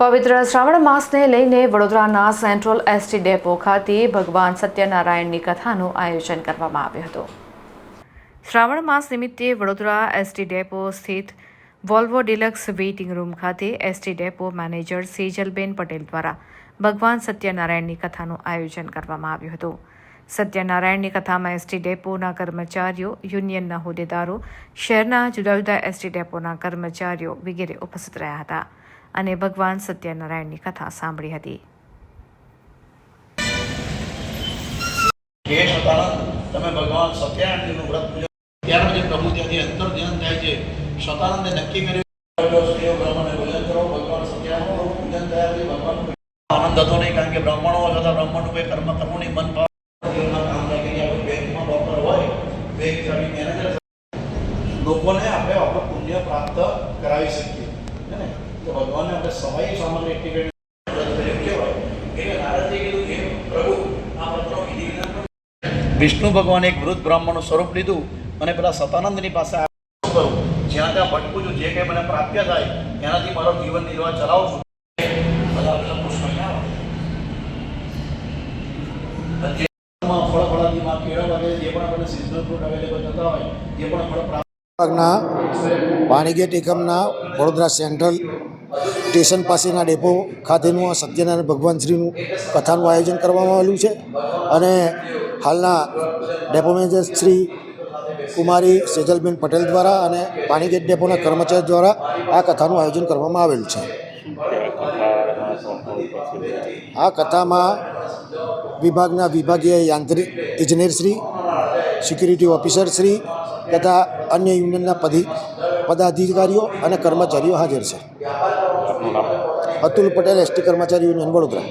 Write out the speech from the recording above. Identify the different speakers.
Speaker 1: પવિત્ર શ્રાવણ માસને લઈને વડોદરાના સેન્ટ્રલ એસટી ડેપો ખાતે ભગવાન સત્યનારાયણની કથાનું આયોજન કરવામાં આવ્યું હતું. શ્રાવણ માસ નિમિત્તે વડોદરા એસટી ડેપો સ્થિત વોલ્વો ડિલક્સ વેઇટિંગ રૂમ ખાતે ST depot manager Sejalben Patel દ્વારા ભગવાન સત્યનારાયણની કથાનું આયોજન કરવામાં આવ્યું હતું. સત્યનારાયણની કથામાં એસટી ડેપોના કર્મચારીઓ, યુનિયનના હોદ્દેદારો, શહેરના જુદા જુદા એસટી ડેપોના કર્મચારીઓ વગેરે ઉપસ્થિત રહ્યા હતા. અને ભગવાન સત્યનારાયણની કથા સાંભળી હતી.
Speaker 2: તમે ભગવાન સત્યનારાયણજીનું વ્રત પૂજા ત્યાર પછી પ્રભુ ત્યાંથી અંતર ધ્યાન થાય છે. સતાનંદે નક્કી કર્યું. સત્યનારાયણનું આનંદ હતો નહીં કારણ કે બ્રાહ્મણો હતા બ્રાહ્મણનું કોઈ કર્મ કરવું નહીં, મન ભાવ લોકોને આપણે આપણું પુણ્ય પ્રાપ્ત કરાવી શકીએ. તો ભગવાનને આપણે સમય સામાન્ય પર વિષ્ણુ ભગવાને એક વૃદ્ધ બ્રાહ્મણનું સ્વરૂપ લીધું અને પેલા સતાનંદની પાસે કરું? જ્યાં ત્યાં ભટકું છું જે કંઈ મને પ્રાપ્ય થાય એનાથી મારો જીવન નિર્વાહ ચલાવું છું. ફળ ફળાદીમાં કેળા વગેરે જે પણ આપણને ફ્રૂટ અવેલેબલ થતા હોય જે પણ ફળ પ્રાપ્ત
Speaker 3: વિભાગના વાણીગેટ એકમના વડોદરા સેન્ટ્રલ સ્ટેશન પાસેના ડેપો ખાતેનું આ સત્યનારાયણ ભગવાન શ્રીનું કથાનું આયોજન કરવામાં આવેલું છે અને હાલના ડેપો મેનેજર શ્રી કુમારી સેજલબેન પટેલ દ્વારા અને પાણીગેટ ડેપોના કર્મચારી દ્વારા આ કથાનું આયોજન કરવામાં આવેલું છે. આ કથામાં વિભાગના વિભાગીય યાંત્રિક ઇજનેર શ્રી સિક્યુરિટી ઓફિસર શ્રી તથા અન્ય યુનિયનના પદી પદાધિકારીઓ અને કર્મચારીઓ હાજર છે. અતુલ પટેલ એસટી કર્મચારી યુનિયન વડોદરા.